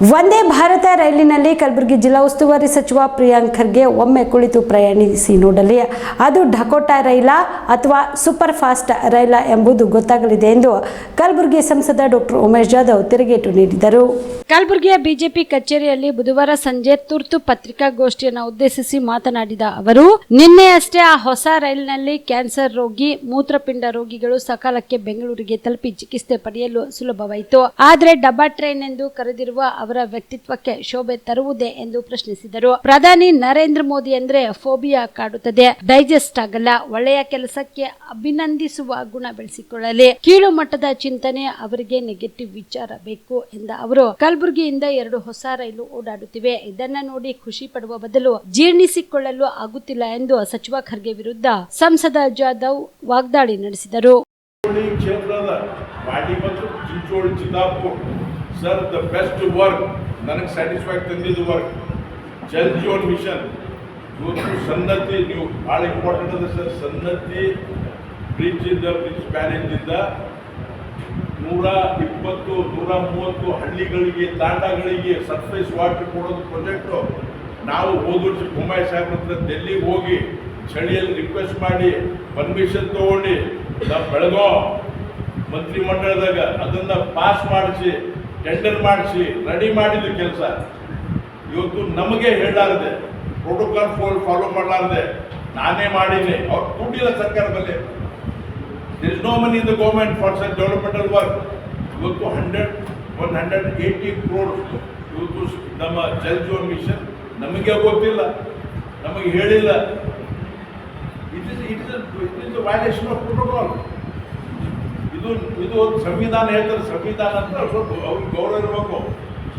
ವಂದೇ ಭಾರತ ರೈಲಿನಲ್ಲಿ ಕಲಬುರಗಿ ಜಿಲ್ಲಾ ಉಸ್ತುವಾರಿ ಸಚಿವ ಪ್ರಿಯಾಂಕ್ ಖರ್ಗೆ ಒಮ್ಮೆ ಕುಳಿತು ಪ್ರಯಾಣಿಸಿ ನೋಡಲಿ ಅದು ಢಕೋಟಾ ರೈಲ ಅಥವಾ ಸೂಪರ್ ಫಾಸ್ಟ್ ರೈಲ ಎಂಬುದು ಗೊತ್ತಾಗಲಿದೆ ಎಂದು ಕಲಬುರಗಿ ಸಂಸದ ಡಾಕ್ಟರ್ ಉಮೇಶ್ ಜಾಧವ್ ತಿರುಗೇಟು ನೀಡಿದರು. ಕಲಬುರಗಿಯ ಬಿಜೆಪಿ ಕಚೇರಿಯಲ್ಲಿ ಬುಧವಾರ ಸಂಜೆ ತುರ್ತು ಪತ್ರಿಕಾಗೋಷ್ಠಿಯನ್ನು ಉದ್ದೇಶಿಸಿ ಮಾತನಾಡಿದ ಅವರು, ನಿನ್ನೆಯಷ್ಟೇ ಆ ಹೊಸ ರೈಲಿನಲ್ಲಿ ಕ್ಯಾನ್ಸರ್ ರೋಗಿ, ಮೂತ್ರಪಿಂಡ ರೋಗಿಗಳು ಸಕಾಲಕ್ಕೆ ಬೆಂಗಳೂರಿಗೆ ತಲುಪಿ ಚಿಕಿತ್ಸೆ ಪಡೆಯಲು ಸುಲಭವಾಯಿತು. ಆದರೆ ಡಬ್ಬಾ ಟ್ರೈನ್ ಎಂದು ಕರೆದಿರುವ ಅವರ ವ್ಯಕ್ತಿತ್ವಕ್ಕೆ ಶೋಭೆ ತರುವುದೇ ಎಂದು ಪ್ರಶ್ನಿಸಿದರು. ಪ್ರಧಾನಿ ನರೇಂದ್ರ ಮೋದಿ ಅಂದ್ರೆ ಫೋಬಿಯಾ ಕಾಡುತ್ತದೆ. ಡೈಜೆಸ್ಟ್ ಆಗಲ್ಲ, ಒಳ್ಳೆಯ ಕೆಲಸಕ್ಕೆ ಅಭಿನಂದಿಸುವ ಗುಣ ಬೆಳೆಸಿಕೊಳ್ಳಲಿ. ಕೀಳು ಮಟ್ಟದ ಚಿಂತನೆ ಅವರಿಗೆ ನೆಗೆಟಿವ್ ವಿಚಾರ ಬೇಕು ಎಂದ ಅವರು. ಕಲಬುರಗಿಯಿಂದ ಎರಡು ಹೊಸ ರೈಲು ಓಡಾಡುತ್ತಿವೆ. ಇದನ್ನ ನೋಡಿ ಖುಷಿ ಪಡುವ ಬದಲು ಜೀರ್ಣಿಸಿಕೊಳ್ಳಲು ಆಗುತ್ತಿಲ್ಲ ಎಂದು ಸಚಿವ ಖರ್ಗೆ ವಿರುದ್ಧ ಸಂಸದ ಜಾಧವ್ ವಾಗ್ದಾಳಿ ನಡೆಸಿದರು. ಚಿಂಚೋಳಿ ಮತ್ತು Chincholi Chittapur. Sir the best work ನನಗೆ ಸ್ಯಾಟಿಸ್ಫೈ ತಂದಿದ್ದು ವರ್ಕ್ ಜಲ್ ಜೀವನ್ ಮಿಷನ್ ಇವತ್ತು ಸನ್ನತಿ ನೀವು ಭಾಳ ಇಂಪಾರ್ಟೆಂಟ್ ಅದ ಸರ್ ಸನ್ನತಿ ಬ್ರಿಡ್ಜಿಂದ ಬ್ರಿಡ್ಜ್ ಬ್ಯಾರೇಜಿಂದ ನೂರ ಇಪ್ಪತ್ತು, ನೂರ ಮೂವತ್ತು ಹಳ್ಳಿಗಳಿಗೆ, ತಾಂಡಗಳಿಗೆ ಸರ್ಫೇಸ್ ವಾಟರ್ ಕೊಡೋದು ಪ್ರಾಜೆಕ್ಟು ನಾವು ಹೋದ ವರ್ಷ ಬೊಮ್ಮಾಯಿ ಸಾಹೇಬ್ ಹತ್ರ ಡೆಲ್ಲಿಗೆ ಹೋಗಿ, ಚಳಿಯಲ್ಲಿ ರಿಕ್ವೆಸ್ಟ್ ಮಾಡಿ ಪರ್ಮಿಷನ್ ತಗೊಂಡು ನಾವು ಬೆಳಗಾವ್ ಮಂತ್ರಿಮಂಡಲದಾಗ ಅದನ್ನ ಪಾಸ್ ಮಾಡಿಸಿ ಟೆಂಡರ್ ಮಾಡಿಸಿ ರೆಡಿ ಮಾಡಿದ ಕೆಲಸ. ಇವತ್ತು ನಮಗೆ ಹೇಳಲಾರದೆ ಪ್ರೋಟೋಕಾಲ್ ಫೋಲ್ ಫಾಲೋ ಮಾಡಲಾರದೆ, ನಾನೇ ಮಾಡೀನಿ. ಅವ್ರು ದುಡ್ಡಿಲ್ಲ ಸರ್ಕಾರದಲ್ಲಿ this no money in the the for sell developmental work. ಇವತ್ತು hundred one hundred eighty crore ಇವತ್ತು ನಮ್ಮ ಜಲ್ ಜೋನ್ ಮಿಷನ್ ನಮಗೆ ಗೊತ್ತಿಲ್ಲ, ನಮಗೆ ಹೇಳಿಲ್ಲ. It is it is it is violation of protocol ಇದು ಇದು ಒಂದು ಸಂವಿಧಾನ ಹೇಳ್ತಾರೆ, ಸಂವಿಧಾನ ಅಂತ. ಸ್ವಲ್ಪ ಅವ್ರಿಗೆ ಗೌರವ ಇರಬೇಕು.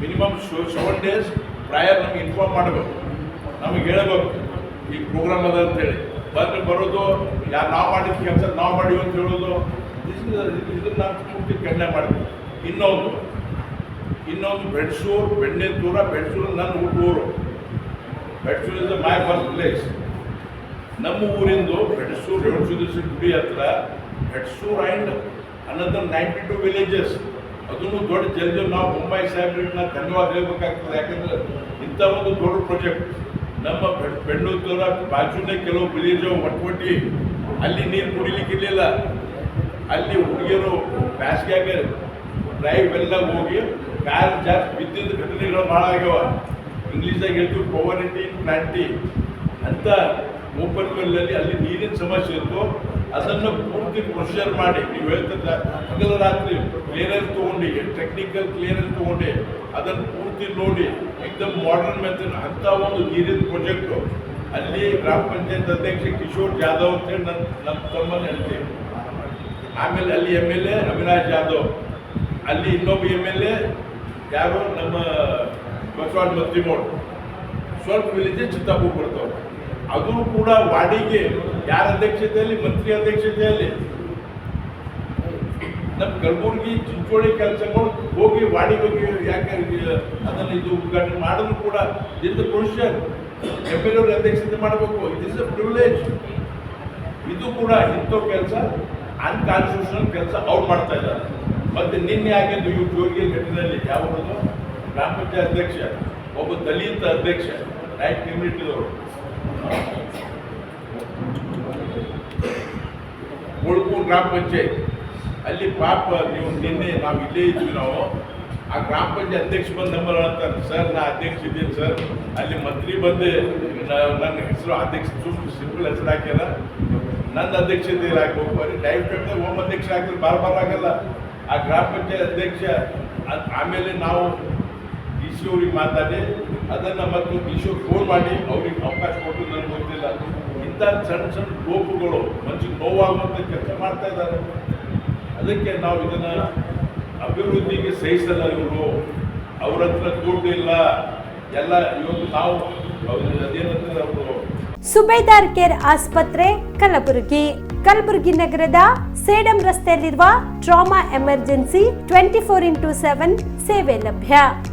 ಮಿನಿಮಮ್ ಸೆವೆನ್ ಡೇಸ್ ಪ್ರಯರ್ ನಮ್ಗೆ ಇನ್ಫಾರ್ಮ್ ಮಾಡಬೇಕು. ನಮಗೆ ಹೇಳಬೇಕು. ಈ ಪ್ರೋಗ್ರಾಮ್ ಅದ ಅಂತೇಳಿ. ಬಂದು ಬರೋದು ಯಾರು ನಾವು ಮಾಡಿದ ಕೆಲಸ ನಾವು ಮಾಡಿವಿ ಅಂತ ಹೇಳೋದು. ಇದನ್ನ ನಾನು ಪೂರ್ತಿ ಖಂಡನೆ ಮಾಡ್ತೀನಿ ಇನ್ನೊಂದು ಇನ್ನೊಂದು ಬೆಡ್ಸೂರ್ ಬೆಣ್ಣೆತೂರ ಬೆಡ್ಸೂರು ನನ್ನ ಹುಟ್ಟೂರು Bedsur is my first place ನಮ್ಮ ಊರಿಂದು ಬೆಡ್ಸೂರು ರೇಣುಸುದೇಶ್ವರ ಗುಡಿ ಹತ್ರ Bedsur and another ninety two villages ಅದನ್ನು ದೊಡ್ಡ ಜಲ್ದಿ ನಾವು ಮುಂಬೈ ಸಾಹೇಬ್ರಿಗೆ ನಾವು ಧನ್ಯವಾದ ಹೇಳ್ಬೇಕಾಗ್ತದೆ. ಯಾಕಂದ್ರೆ ಇಂಥ ಒಂದು ದೊಡ್ಡ ಪ್ರಾಜೆಕ್ಟ್ ನಮ್ಮ ಬೆಣ್ಣೂರ ಬಾಜುನೇ ಕೆಲವು ವಿಲೇಜ್ ಒಟ್ಟಿ ಅಲ್ಲಿ ನೀರು ಕುಡಿಲಿಕ್ಕಿರಲಿಲ್ಲ ಅಲ್ಲಿ ಹುಡುಗಿಯರು ಬ್ಯಾಸ್ಗ್ಯಾಗ ಡ್ರೈವ್ ಎಲ್ಲ ಹೋಗಿ ಕಾರ್ ಜಾಸ್ತಿ ಬಿದ್ದಿದ್ದ ಘಟನೆಗಳು ಭಾಳ ಆಗ್ಯಾವ. ಇಂಗ್ಲೀಷ್ದಾಗ ಹೇಳ್ತೀವಿ ಪವರ್ಟಿ ಪ್ಲಾಂಟಿ ಅಂತ ಓಪನ್ ವೆಲ್ನಲ್ಲಿ ಅಲ್ಲಿ ನೀರಿನ ಸಮಸ್ಯೆ ಇತ್ತು. ಅದನ್ನು ಪೂರ್ತಿ ಪ್ರೊಸೀಜರ್ ಮಾಡಿ. ನೀವು ಹೇಳ್ತಾ ಹಗಲ ರಾತ್ರಿ ಕ್ಲಿಯರೆನ್ಸ್ ತೊಗೊಂಡು ಟೆಕ್ನಿಕಲ್ ಕ್ಲಿಯರೆನ್ಸ್ ತೊಗೊಂಡು, ಅದನ್ನು ಪೂರ್ತಿ ನೋಡಿ ಎಕ್ದಮ್ ಮಾಡರ್ನ್ ಮೆಥಡ್ ಅಂಥ ಒಂದು ನೀರಿನ ಪ್ರಾಜೆಕ್ಟು ಅಲ್ಲಿ ಗ್ರಾಮ ಪಂಚಾಯತ್ ಅಧ್ಯಕ್ಷ ಕಿಶೋರ್ ಜಾಧವ್ ಅಂತೇಳಿ ನನ್ನ ನಮ್ಮ ತಮ್ಮನ ಹೇಳ್ತೀನಿ. ಆಮೇಲೆ ಅಲ್ಲಿ M L A Avinash Jadhav. ಅಲ್ಲಿ ಇನ್ನೊಬ್ಬ ಎಂ ಎಲ್ ಎ ಯಾರು ನಮ್ಮ ಬಸವರಾಜ್ ಮತ್ತಿಮೋಡ್ ಸ್ವಲ್ಪ ವಿಲೇಜ್ ಚಿತ್ತಾಪು ಬರ್ತಾವೆ ಅದು ಕೂಡ ವಾಡಿಗೆ, ಯಾರ ಅಧ್ಯಕ್ಷತೆಯಲ್ಲಿ? ಮಂತ್ರಿ ಅಧ್ಯಕ್ಷತೆಯಲ್ಲಿ. ನಮ್ಮ ಕಲಬುರಗಿ ಚಿಂಚೋಳಿ ಕೆಲಸಗಳು ಹೋಗಿ ವಾಡಿ ಹೋಗಿ ಯಾಕೆ, ಅದನ್ನು ಇದು ಉದ್ಘಾಟನೆ ಮಾಡಲು ಕೂಡ ಇದು ಪ್ರೊಸೀಜರ್ ಎಂ ಎಲ್ ಅಧ್ಯಕ್ಷತೆ ಮಾಡಬೇಕು. ಇಟ್ ಇಸ್ ಅ ಪ್ರಿವಿಲೇಜ್ ಇದು ಕೂಡ ಇಂಥ ಕೆಲಸ ಅನ್ಕಾನ್ಸ್ಟಿಟ್ಯೂಷನಲ್ ಕೆಲಸ ಅವ್ರು ಮಾಡ್ತಾ ಇದ್ದಾರೆ. ಮತ್ತೆ ನಿನ್ನೆ ಆಗಿದ್ದು ಇವು ಜೋಗಿ ಘಟನೆಯಲ್ಲಿ ಯಾವುದು ಗ್ರಾಮ ಪಂಚಾಯತ್ ಅಧ್ಯಕ್ಷ, ಒಬ್ಬ ದಲಿತ ಅಧ್ಯಕ್ಷ ರೈಟ್ ಕಮ್ಯುನಿಟಿದವರು ಮುಳುಗೂರು ಗ್ರಾಮ ಪಂಚಾಯತ್. ಅಲ್ಲಿ ಪಾಪ ನೀವು ನಿನ್ನೆ ನಾವು ಇಲ್ಲೇ ಇದ್ವಿ ನಾವು. ಆ ಗ್ರಾಮ ಪಂಚಾಯತ್ ಅಧ್ಯಕ್ಷ ಬಂದು ನಂಬರ್ ಹೇಳ್ತಾರೆ ಸರ್, ನಾ ಅಧ್ಯಕ್ಷ ಇದ್ದೀನಿ, ಸರ್. ಅಲ್ಲಿ ಮಂತ್ರಿ ಬಂದು ನನ್ನ ಹೆಸರು ಅಧ್ಯಕ್ಷ ಸುಮ್ಮನೆ ಸಿಂಪಲ್ ಹೆಸರು ಹಾಕ್ಯಾರ. ನನ್ನ ಅಧ್ಯಕ್ಷತೆಯಲ್ಲಿ ಹಾಕ್ಬೇಕು ಅಲ್ಲಿ ಡೈರೆಕ್ಟ್ ಒಮ್ಮ ಅಧ್ಯಕ್ಷ ಹಾಕಿದ್ರೆ ಬಾರ್ ಬಾರ್ ಆಗಲ್ಲ. ಆ ಗ್ರಾಮ ಪಂಚಾಯತ್ ಅಧ್ಯಕ್ಷ ಆಮೇಲೆ ನಾವು ಡಿ ಸಿ ಅವ್ರಿಗೆ ಮಾತಾಡಿ, ಅದನ್ನು ಮತ್ತು ಡಿ ಸಿ ಅವ್ರಿಗೆ ಫೋನ್ ಮಾಡಿ, ಅವ್ರಿಗೆ ಅವಕಾಶ ಕೊಟ್ಟು ನನಗೆ ಗೊತ್ತಿಲ್ಲ. ಇಂಥ ಸಣ್ಣ ಸಣ್ಣ ಗೋಪುಗಳು ಮನ್ಸಿಗೆ ನೋವಾಗುವಂಥ ಕೆಲಸ ಮಾಡ್ತಾ ಇದ್ದಾರೆ. ಅದಕ್ಕೆ ನಾವು ಇದನ್ನ ಅಭಿವೃದ್ಧಿಗೆ ಸಹಿಸಲ್ಲ ಇವರು. ಅವ್ರ ಹತ್ರ ದುಡ್ಡು ಇಲ್ಲ. ಎಲ್ಲ ಇವತ್ತು ನಾವು ಅದೇನಂತಾರೆ ಅವರು? ಸುಬೇದಾರ್ ಕೇರ್ ಆಸ್ಪತ್ರೆ, ಕಲಬುರಗಿ. ಕಲಬುರಗಿ ನಗರದ ಸೇಡಂ ರಸ್ತೆಯಲ್ಲಿರುವ trauma emergency twenty four into seven ಸೇವೆ ಲಭ್ಯ.